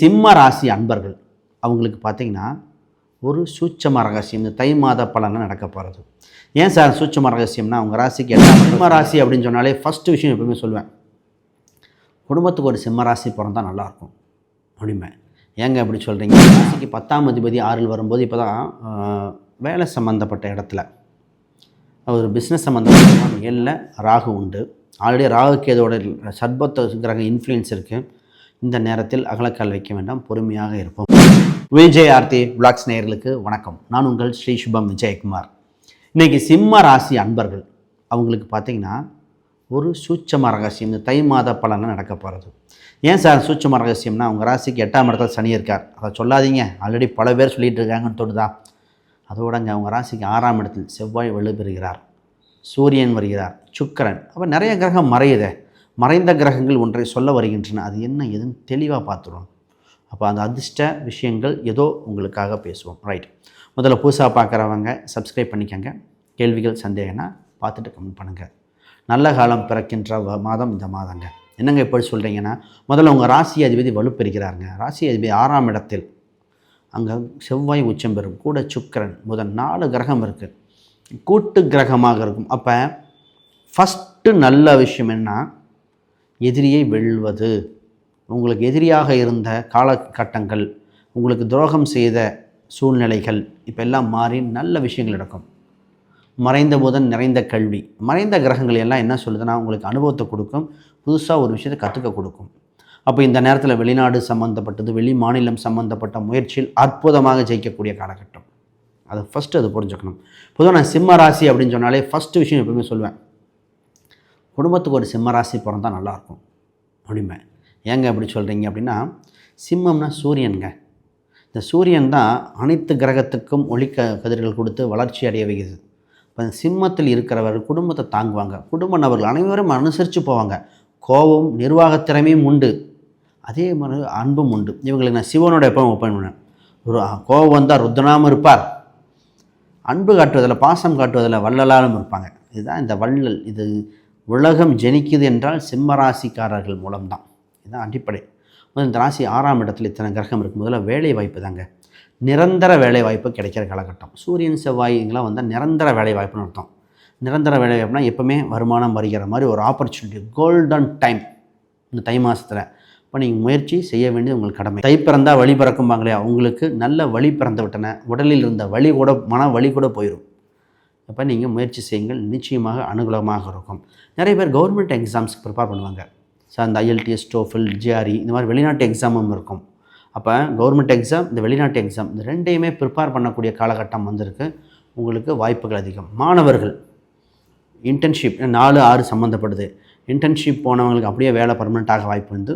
சிம்ம ராசி அன்பர்கள் அவங்களுக்கு பார்த்தீங்கன்னா ஒரு சூட்சம ரகசியம். இந்த தை மாத பலனில் நடக்க போகிறது ஏன் சார் சூட்சம ரகசியம்னா அவங்க ராசிக்கு எல்லாம் சிம்ம ராசி அப்படின்னு சொன்னாலே ஃபஸ்ட்டு விஷயம் எப்பவுமே சொல்லுவேன். குடும்பத்துக்கு ஒரு சிம்ம ராசி பிறந்தால் நல்லாயிருக்கும். அப்படிம்பேன் ஏங்க அப்படி சொல்கிறீங்க ராசிக்கு பத்தாம் அதிபதி ஆறில் வரும்போது இப்போ தான் வேலை சம்மந்தப்பட்ட இடத்துல ஒரு பிஸ்னஸ் சம்மந்தப்பட்ட ஏழில் ராகு உண்டு. ஆல்ரெடி ராகுக்கு இதோட சர்பத்த கிரக இன்ஃப்ளூயன்ஸ் இருக்குது இந்த நேரத்தில் அகலக்கால் வைக்க வேண்டாம் பொறுமையாக இருப்போம். விஜய் ஆர்த்தி விளாக்ஸ் நேயர்களுக்கு வணக்கம். நான் உங்கள் ஸ்ரீ சுபம் விஜயகுமார். இன்றைக்கி சிம்ம ராசி அன்பர்கள் அவங்களுக்கு பார்த்தீங்கன்னா ஒரு சூட்சம ரகசியம். இந்த தை மாத பலனில் நடக்க போகிறது ஏன் சார் சூட்சம ரகசியம்னா அவங்க ராசிக்கு எட்டாம் இடத்துல சனி இருக்கார். அதை சொல்லாதீங்க. ஆல்ரெடி பல பேர் சொல்லிகிட்டு இருக்காங்கன்னு தோணுதா? அதோடங்க அவங்க ராசிக்கு ஆறாம் இடத்தில் செவ்வாய் வலுப்பெறுகிறார். சூரியன் வருகிறார். சுக்கரன். அப்போ நிறைய கிரகம் மறையுதே. மறைந்த கிரகங்கள் ஒன்றை சொல்ல வருகின்றன. அது என்ன எதுன்னு தெளிவாக பார்த்துருவோம் அப்போ அந்த அதிர்ஷ்ட விஷயங்கள் ஏதோ உங்களுக்காக பேசுவோம். ரைட் முதல்ல புதுசாக பார்க்குறவங்க சப்ஸ்கிரைப் பண்ணிக்கோங்க. கேள்விகள் சந்தேகம்னா பார்த்துட்டு கமெண்ட் பண்ணுங்கள் நல்ல காலம் பிறக்கின்ற வ- மாதம் இந்த மாதங்க. என்னங்க எப்படி சொல்கிறீங்கன்னா முதல்ல உங்கள் ராசி அதிபதி வலுப்பெறுகிறாருங்க. ராசி அதிபதி ஆறாம் இடத்தில். அங்கே செவ்வாய் உச்சம் பெறும். கூட சுக்கிரன். முதல் நாலு கிரகம் இருக்குது கூட்டு கிரகமாக இருக்கும். அப்போ ஃபஸ்ட்டு நல்ல விஷயம் என்ன? எதிரியை வெல்வது. உங்களுக்கு எதிரியாக இருந்த காலகட்டங்கள் உங்களுக்கு துரோகம் செய்த சூழ்நிலைகள் இப்போ எல்லாம் மாறி நல்ல விஷயங்கள் நடக்கும். மறைந்த புதன் நிறைந்த கல்வி. மறைந்த கிரகங்கள் எல்லாம் என்ன சொல்லுதுன்னா உங்களுக்கு அனுபவத்தை கொடுக்கும் புதுசாக ஒரு விஷயத்தை கற்றுக்க கொடுக்கும். அப்போ இந்த நேரத்தில் வெளிநாடு சம்மந்தப்பட்டது வெளி மாநிலம் சம்மந்தப்பட்ட முயற்சியில் அற்புதமாக ஜெயிக்கக்கூடிய காலகட்டம். அது ஃபஸ்ட்டு அது புரிஞ்சுக்கணும். பொதுவாக நான் சிம்ம ராசி அப்படின்னு சொன்னாலே ஃபஸ்ட்டு விஷயம் எப்பவுமே சொல்லுவேன். குடும்பத்துக்கு ஒரு சிம்மராசி பிறந்தால் நல்லாயிருக்கும். அப்படிம்பேன் ஏங்க அப்படி சொல்கிறீங்க அப்படின்னா சிம்மம்னா சூரியனுங்க. இந்த சூரியன் தான் அனைத்து கிரகத்துக்கும் ஒளி க கதிர்கள் கொடுத்து வளர்ச்சி அடைய வைக்கிறது இப்போ சிம்மத்தில் இருக்கிறவர் குடும்பத்தை தாங்குவாங்க. குடும்ப நபர்கள் அனைவரும் அனுசரித்து போவாங்க. கோபம் நிர்வாகத்திறமையும் உண்டு. அதே மாதிரி அன்பும் உண்டு. இவங்களுக்கு நான் சிவனோட எப்போ ஒப்பன் பண்ணேன் ஒரு கோபம் வந்தால் ருத்தனாமல் இருப்பார். அன்பு காட்டுவதில் பாசம் காட்டுவதில் வள்ளலாலும் இருப்பாங்க. இதுதான் இந்த வள்ளல். இது உலகம் ஜெனிக்குது என்றால் சிம்ம ராசிக்காரர்கள் மூலம்தான். இதுதான் அடிப்படை. முதல் இந்த ராசி ஆறாம் இடத்துல இத்தனை கிரகம் இருக்கும் முதல்ல வேலை வாய்ப்பு தாங்க. நிரந்தர வேலை வாய்ப்பு கிடைக்கிற காலகட்டம். சூரியன் செவ்வாய்ங்களாம் வந்தால் நிரந்தர வேலை வாய்ப்புன்னு அர்த்தம். நிரந்தர வேலை வாய்ப்புனா எப்போவுமே வருமானம் வருகிற மாதிரி ஒரு ஆப்பர்ச்சுனிட்டி கோல்டன் டைம் இந்த தை மாதத்தில் இப்போ நீங்கள் முயற்சி செய்ய வேண்டியது உங்களுக்கு கடமை. தை பிறந்தால் வழி பிறக்கும்பாங்களே உங்களுக்கு நல்ல வழி பிறந்து விட்டன உடலில் இருந்த வலி கூட மன வலி கூட போயிடும் அப்போ நீங்கள் முயற்சி செய்யுங்கள். நிச்சயமாக அனுகூலமாக இருக்கும். நிறைய பேர் கவர்மெண்ட் எக்ஸாம்ஸ்க்கு ப்ரிப்பேர் பண்ணுவாங்க. ஸோ அந்த ஐஎல்டிஎஸ் டோஃபில் ஜிஆர்இ இந்த மாதிரி வெளிநாட்டு எக்ஸாமும் இருக்கும். அப்போ கவர்மெண்ட் எக்ஸாம் இந்த வெளிநாட்டு எக்ஸாம் இந்த ரெண்டையுமே ப்ரிப்பேர் பண்ணக்கூடிய காலகட்டம் வந்திருக்கு. உங்களுக்கு வாய்ப்புகள் அதிகம். மாணவர்கள் இன்டர்ன்ஷிப் நாலு ஆறு சம்மந்தப்படுது இன்டர்ன்ஷிப் போனவங்களுக்கு அப்படியே வேலை பர்மனெண்ட் ஆக வாய்ப்பு வந்து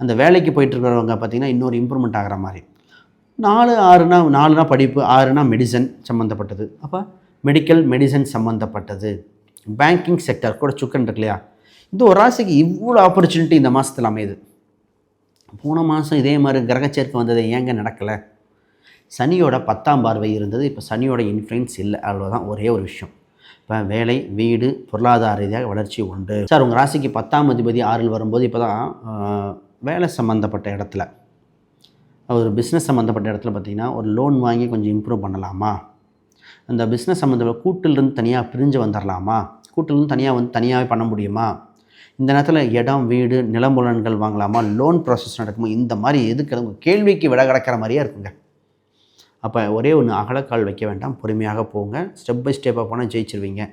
அந்த வேலைக்கு போயிட்டு இருக்கிறவங்க பார்த்திங்கன்னா இன்னொரு இம்ப்ரூவ்மெண்ட் ஆகிற மாதிரி. நாலு ஆறுனா நாலுனா படிப்பு ஆறுனா மெடிசன் சம்மந்தப்பட்டது அப்போ மெடிக்கல் மெடிசன் சம்மந்தப்பட்டது பேங்கிங் செக்டர் கூட சுக்கன் இருக்கு இல்லையா? இந்த ஒரு ராசிக்கு இவ்வளோ ஆப்பர்ச்சுனிட்டி இந்த மாதத்தில் அமையுது. போன மாதம் இதே மாதிரி கிரகச்சேர்க்கை வந்தது ஏங்க நடக்கலை? சனியோட பத்தாம் பார்வை இருந்தது. இப்போ சனியோட இன்ஃப்ளூயன்ஸ் இல்லை. அவ்வளோதான் ஒரே ஒரு விஷயம். இப்போ வேலை வீடு பொருளாதார ரீதியாக வளர்ச்சி உண்டு. சார் உங்கள் ராசிக்கு பத்தாம் அதிபதி ஆறில் வரும்போது இப்போ தான் வேலை சம்மந்தப்பட்ட இடத்துல ஒரு பிஸ்னஸ் சம்மந்தப்பட்ட இடத்துல பார்த்தீங்கன்னா ஒரு லோன் வாங்கி கொஞ்சம் இம்ப்ரூவ் பண்ணலாமா? அந்த பிஸ்னஸ் சம்மந்தப்பட்ட கூட்டிலிருந்து தனியாக பிரிஞ்சு வந்துடலாமா கூட்டிலிருந்து தனியாக வந்து தனியாகவே பண்ண முடியுமா? இந்த நேரத்தில் இடம் வீடு நிலம்புலன்கள் வாங்கலாமா? லோன் ப்ராசஸ் நடக்குமா? இந்த மாதிரி எதுக்கு உங்கள் கேள்விக்கு விட கிடக்கிற மாதிரியே இருக்குங்க. அப்போ ஒரே ஒன்று அகலக்கால் வைக்க வேண்டாம். பொறுமையாக போங்க. ஸ்டெப் பை ஸ்டெப்பாக போனால் ஜெயிச்சிருவீங்க.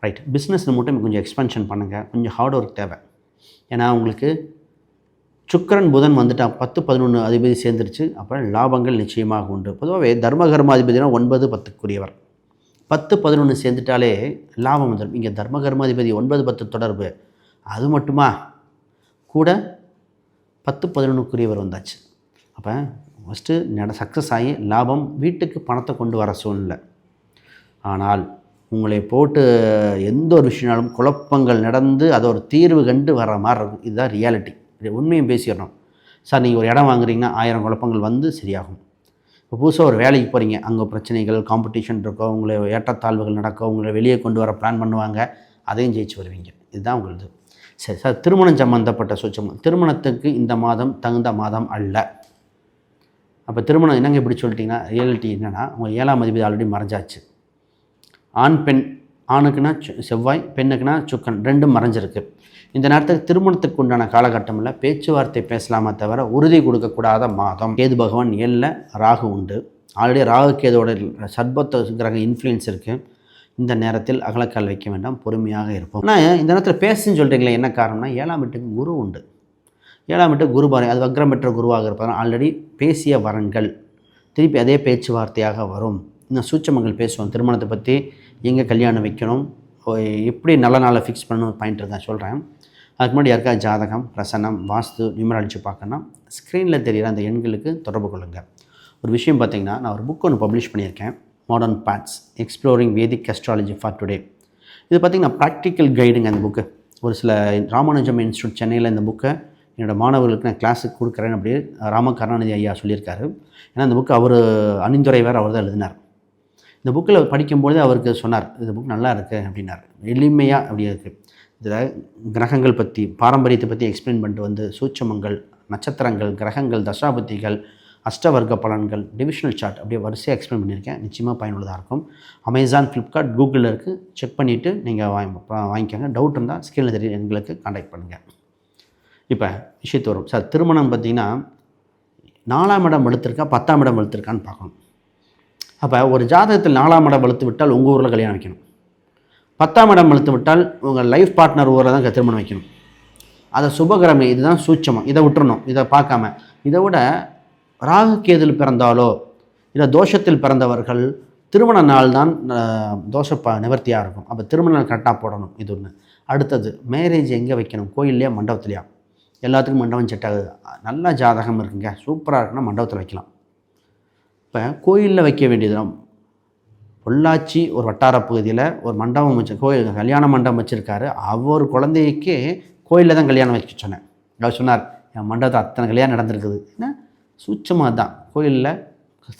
ரைட் பிஸ்னஸில் மட்டும் கொஞ்சம் எக்ஸ்பென்ஷன் பண்ணுங்கள் கொஞ்சம் ஹார்ட் ஒர்க் தேவை. ஏன்னா உங்களுக்கு சுக்கரன் புதன் வந்துட்டால் பத்து பதினொன்று அதிபதி சேர்ந்துருச்சு. அப்புறம் லாபங்கள் நிச்சயமாக உண்டு. பொதுவாகவே தர்மகர்ம அதிபதினா ஒன்பது பத்துக்குரியவர். பத்து பதினொன்று சேர்ந்துட்டாலே லாபம் வந்துடும். இங்கே தர்மகர்மாதிபதி ஒன்பது பத்து தொடர்பு. அது மட்டுமா? கூட பத்து பதினொன்றுக்குரியவர் வந்தாச்சு. அப்போ ஃபஸ்ட்டு நட சக்ஸஸ் ஆகி லாபம் வீட்டுக்கு பணத்தை கொண்டு வர சூழ்நிலை. ஆனால் உங்களை போட்டு எந்த ஒரு விஷயம்னாலும் குழப்பங்கள் நடந்து அதை ஒரு தீர்வு கண்டு வர மாதிரி இருக்கும். இதுதான் ரியாலிட்டி உண்மையும் பேசிடுறோம் சார் நீங்கள் ஒரு இடம் வாங்குறீங்கன்னா ஆயிரம் குழப்பங்கள் வந்து சரியாகும். இப்போ புதுசாக ஒரு வேலைக்கு போகிறீங்க அங்கே பிரச்சனைகள் காம்படிஷன் இருக்கோ உங்களை ஏற்றத்தாழ்வுகள் நடக்கும் உங்களை வெளியே கொண்டு வர பிளான் பண்ணுவாங்க அதையும் ஜெயிச்சு வருவீங்க. இதுதான் உங்களது. சரி சார் திருமணம் சம்மந்தப்பட்ட சுச்சம் திருமணத்துக்கு இந்த மாதம் தகுந்த மாதம் அல்ல. அப்போ திருமணம் என்னங்க இப்படி சொல்லிட்டீங்கன்னா ரியாலிட்டி என்னென்னா உங்கள் ஏழாம் மதிப்பு ஆல்ரெடி மறைஞ்சாச்சு. ஆண் பெண் ஆணுக்குன்னா செவ்வாய் பெண்ணுக்குன்னா சுக்கன் ரெண்டும் மறைஞ்சிருக்கு. இந்த நேரத்தில் திருமணத்துக்கு உண்டான காலகட்டமில் பேச்சுவார்த்தை பேசலாமே தவிர உறுதி கொடுக்கக்கூடாத மாதம். கேது பகவான் ஏழில் ராகு உண்டு. ஆல்ரெடி ராகு கேதோட சர்பத்த கிரக இன்ஃப்ளூயன்ஸ் இருக்குது இந்த நேரத்தில் அகலக்கால் வைக்க வேண்டாம் பொறுமையாக இருப்போம். ஆனால் இந்த நேரத்தில் பேசுன்னு சொல்கிறீங்களே என்ன காரணம்னா ஏழாம் வீட்டுக்கு குரு உண்டு. ஏழாம் வீட்டு குரு பாரு அது வக்ரம் பெற்ற குருவாக இருப்பதால் ஆல்ரெடி பேசிய வரன்கள். திருப்பி அதே பேச்சுவார்த்தையாக வரும். இன்னும் சூச்சமங்கள் பேசுவோம். திருமணத்தை பற்றி எங்கே கல்யாணம் வைக்கணும்? எப்படி நல்ல நாளை ஃபிக்ஸ் பண்ணணும் பாயிண்ட் இருக்கேன் சொல்கிறேன் அதுக்கு முன்னாடி யாருக்கா ஜாதகம் பிரசனம் வாஸ்து நியூமராலஜி பார்க்கணும்னா ஸ்க்ரீனில் தெரிகிற அந்த எண்களுக்கு தொடர்பு கொள்ளுங்கள் ஒரு விஷயம் பார்த்திங்கன்னா நான் ஒரு புக் ஒன்று பப்ளிஷ் பண்ணியிருக்கேன். Modern paths exploring Vedic astrology for today இது பார்த்திங்கன்னா ப்ராக்டிக்கல் கைடுங்க அந்த புக்கு ஒரு சில ராமானுஜம் இன்ஸ்டியூட் சென்னையில் இந்த புக்கை என்னோடய மாணவர்களுக்கு நான் கிளாஸுக்கு கொடுக்குறேன் அப்படி ராம கருணாநிதி ஐயா சொல்லியிருக்காரு. ஏன்னா அந்த புக்கு அவர் அணிந்துரைவர் அவர் தான் எழுதினார். இந்த புக்கில் படிக்கும்பொழுது அவருக்கு சொன்னார் இந்த புக் நல்லா இருக்கு அப்படின்னார். எளிமையாக அப்படி இருக்குது இதில் கிரகங்கள் பற்றி பாரம்பரியத்தை பற்றி எக்ஸ்பிளைன் பண்ணிட்டு வந்து சூட்சமங்கள் நட்சத்திரங்கள் கிரகங்கள் தசாபதிகள் அஷ்டவர்க்க பலன்கள் டிவிஷனல் சார்ட் அப்படியே வரிசையாக எக்ஸ்பிளைன் பண்ணியிருக்கேன். நிச்சயமாக பயனுள்ளதாக இருக்கும். அமேசான் ஃப்ளிப்கார்ட் கூகுளில் இருக்குது செக் பண்ணிவிட்டு நீங்கள் வாங்கி வாங்கிக்கோங்க. டவுட் இருந்தால் ஸ்கிரீனில் தெரிய எங்களுக்கு காண்டாக்ட் பண்ணுங்கள் இப்போ விஷயத்து வரும். சார் திருமணம் பார்த்தீங்கன்னா நாலாம் இடம் எழுத்துருக்கா பத்தாம் இடம் எழுத்துருக்கான்னு பார்க்கணும். அப்போ ஒரு ஜாதகத்தில் நாலாம் இடம் வலுத்து விட்டால் உங்கள் ஊரில் கல்யாணம் வைக்கணும். பத்தாம் இடம் வலுத்து விட்டால் உங்கள் லைஃப் பார்ட்னர் ஊரில் தான் திருமணம் வைக்கணும். அதை சுபகிரமை இதுதான் சூட்சமம். இதை விட்டுறணும். இதை பார்க்காம. இதை விட ராகு கேதில் பிறந்தாலோ இல்லை தோஷத்தில் பிறந்தவர்கள் திருமண நாள் தான் தோஷ ப நிவர்த்தியாக இருக்கும். அப்போ திருமண நாள் கரெக்டாக போடணும் இது ஒன்று அடுத்தது மேரேஜ் எங்கே வைக்கணும்? கோயில்லையா மண்டபத்துலையா? எல்லாத்துக்கும் மண்டபம் செட் ஆகுது. நல்ல ஜாதகம் இருக்குங்க. சூப்பராக இருக்குன்னா மண்டபத்தில் வைக்கலாம். இப்போ கோயிலில் வைக்க வேண்டியதுதான் பொள்ளாச்சி ஒரு வட்டார பகுதியில் ஒரு மண்டபம் வச்சு கோயில் கல்யாண மண்டபம் வச்சுருக்காரு. அவர் குழந்தைக்கு கோயிலில் தான் கல்யாணம் வச்சு சொன்னேன் அவர் சொன்னார் என் மண்டபத்தில் அத்தனை கல்யாணம் நடந்திருக்குது. என்ன? சூட்சமாக தான். கோயிலில்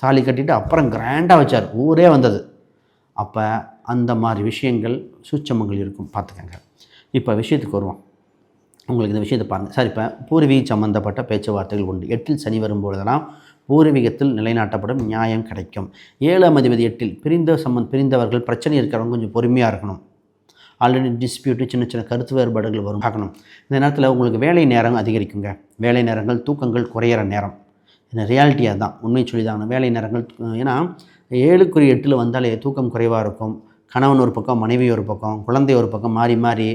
தாலி கட்டிட்டு அப்புறம் கிராண்டாக வச்சார். ஊரே வந்தது. அப்போ அந்த மாதிரி விஷயங்கள் சூட்சமங்கள் இருக்கும். பார்த்துக்கங்க. இப்போ விஷயத்துக்கு வருவோம். உங்களுக்கு இந்த விஷயத்தை பாருங்கள் சார் இப்போ பூர்வீக சம்மந்தப்பட்ட பேச்சுவார்த்தைகள் உண்டு. எட்டில் சனி வரும்பொழுதெல்லாம் பூர்வீகத்தில் நிலைநாட்டப்படும் நியாயம் கிடைக்கும். ஏழாம் அதிபதி எட்டில் பிரிந்த சம்பந்த பிரிந்தவர்கள் பிரச்சனை இருக்கிறவங்க கொஞ்சம் பொறுமையாக இருக்கணும். ஆல்ரெடி டிஸ்பியூட்டு சின்ன சின்ன கருத்து வேறுபாடுகள் வரும். பார்க்கணும். இந்த நேரத்தில் உங்களுக்கு வேலை நேரம் அதிகரிக்குங்க. வேலை நேரங்கள் தூக்கங்கள் குறையிற நேரம். இந்த ரியாலிட்டியாக தான் உண்மை சொல்லி தான் வேலை நேரங்கள் ஏன்னா ஏழுக்குரிய எட்டில் வந்தாலே தூக்கம் குறைவாக இருக்கும். கணவன் ஒரு பக்கம் மனைவி ஒரு பக்கம் குழந்தை ஒரு பக்கம் மாறி மாறி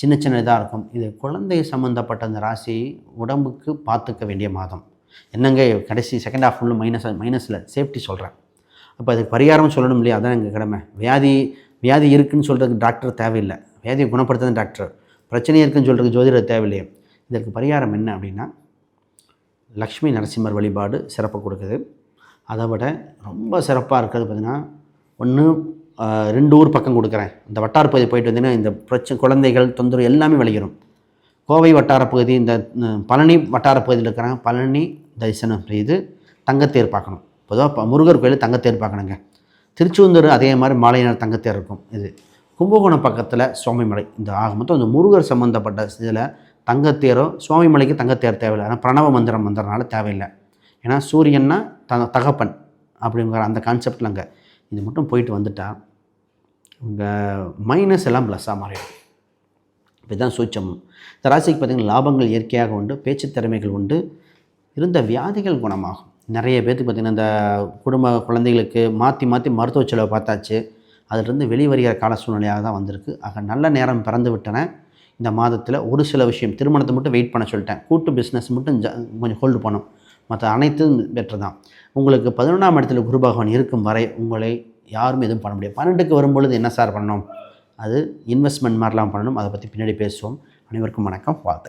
சின்ன சின்ன இதாக இருக்கும். இது குழந்தை சம்மந்தப்பட்ட அந்த ராசி உடம்புக்கு பார்த்துக்க வேண்டிய மாதம். என்னங்க கடைசி செகண்ட் ஹாஃப் ஃபுல்லு மைனஸ் மைனஸில் சேஃப்டி சொல்கிறேன் அப்போ அதுக்கு பரிகாரம் சொல்லணும் இல்லையா? அதான் எங்கள் கடமை. வியாதி வியாதி இருக்குன்னு சொல்கிறதுக்கு டாக்டர் தேவையில்லை. வியாதியை குணப்படுத்துறது டாக்டர் பிரச்சனை இருக்குதுன்னு சொல்கிறதுக்கு ஜோதிடர் தேவையில்லையே. இதற்கு பரிகாரம் என்ன அப்படின்னா லக்ஷ்மி நரசிம்மர் வழிபாடு சிறப்பு கொடுக்குது. அதை விட ரொம்ப சிறப்பாக இருக்கிறது பார்த்திங்கன்னா ஒன்று ரெண்டு ஊர் பக்கம் கொடுக்குறேன். இந்த வட்டார் பகுதி போயிட்டு வந்தீங்கன்னா இந்த பிரச்சனை குழந்தைகள் தொந்தரவு எல்லாமே விளையிடும் கோவை வட்டார பகுதி இந்த பழனி வட்டார பகுதியில் இருக்கிறாங்க. பழனி தரிசனம் செய்து தங்கத்தேர் பார்க்கணும். பொதுவாக முருகர் கோயில் தங்கத்தேர் பார்க்கணுங்க. திருச்செந்தூர் அதே மாதிரி மாலை நேரம் தங்கத்தேர் இருக்கும். இது கும்பகோணம் பக்கத்தில் சுவாமிமலை இந்த ஆக மொத்தம் இந்த முருகர் சம்மந்தப்பட்ட இதில் தங்கத்தேரோ சுவாமிமலைக்கு தங்கத்தேர் தேவையில்லை. ஆனால் பிரணவ மந்திரம் வந்ததுனால தேவையில்லை. ஏன்னா சூரியன்னா த தகப்பன் அப்படிங்கிற அந்த கான்செப்டில் அங்கே. இது மட்டும் போயிட்டு வந்துட்டா உங்கள் மைனஸ் எல்லாம் ப்ளஸ்ஸாக மாறிடும். இதுதான் சூட்சமம் இந்த ராசிக்கு பார்த்திங்கன்னா லாபங்கள் இயற்கையாக உண்டு பேச்சு திறமைகள் உண்டு இருந்த வியாதிகள் குணமாகும். நிறைய பேர்த்துக்கு பார்த்திங்கன்னா இந்த குடும்ப குழந்தைகளுக்கு மாற்றி மாற்றி மருத்துவ செலவை பார்த்தாச்சு. அதிலிருந்து வெளிவருகிற கால சூழ்நிலையாக தான் வந்திருக்கு. ஆக நல்ல நேரம் பிறந்து விட்டன. இந்த மாதத்தில் ஒரு சில விஷயம் திருமணத்தை மட்டும் வெயிட் பண்ண சொல்லிட்டேன். கூட்டு பிஸ்னஸ் மட்டும் கொஞ்சம் ஹோல்டு பண்ணும். மற்ற அனைத்தும் பெட்டர் தான். உங்களுக்கு பதினொன்றாம் இடத்துல குரு பகவான் இருக்கும் வரை உங்களை யாரும் எதுவும் பண்ண முடியாது. பன்னெண்டுக்கு வரும்பொழுது என்ன சார் பண்ணணும்? அது இன்வெஸ்ட்மெண்ட் மாதிரிலாம் பண்ணணும். அதை பற்றி பின்னாடி பேசுவோம். அனைவருக்கும் வணக்கம். வாழ்த்துக்கள்.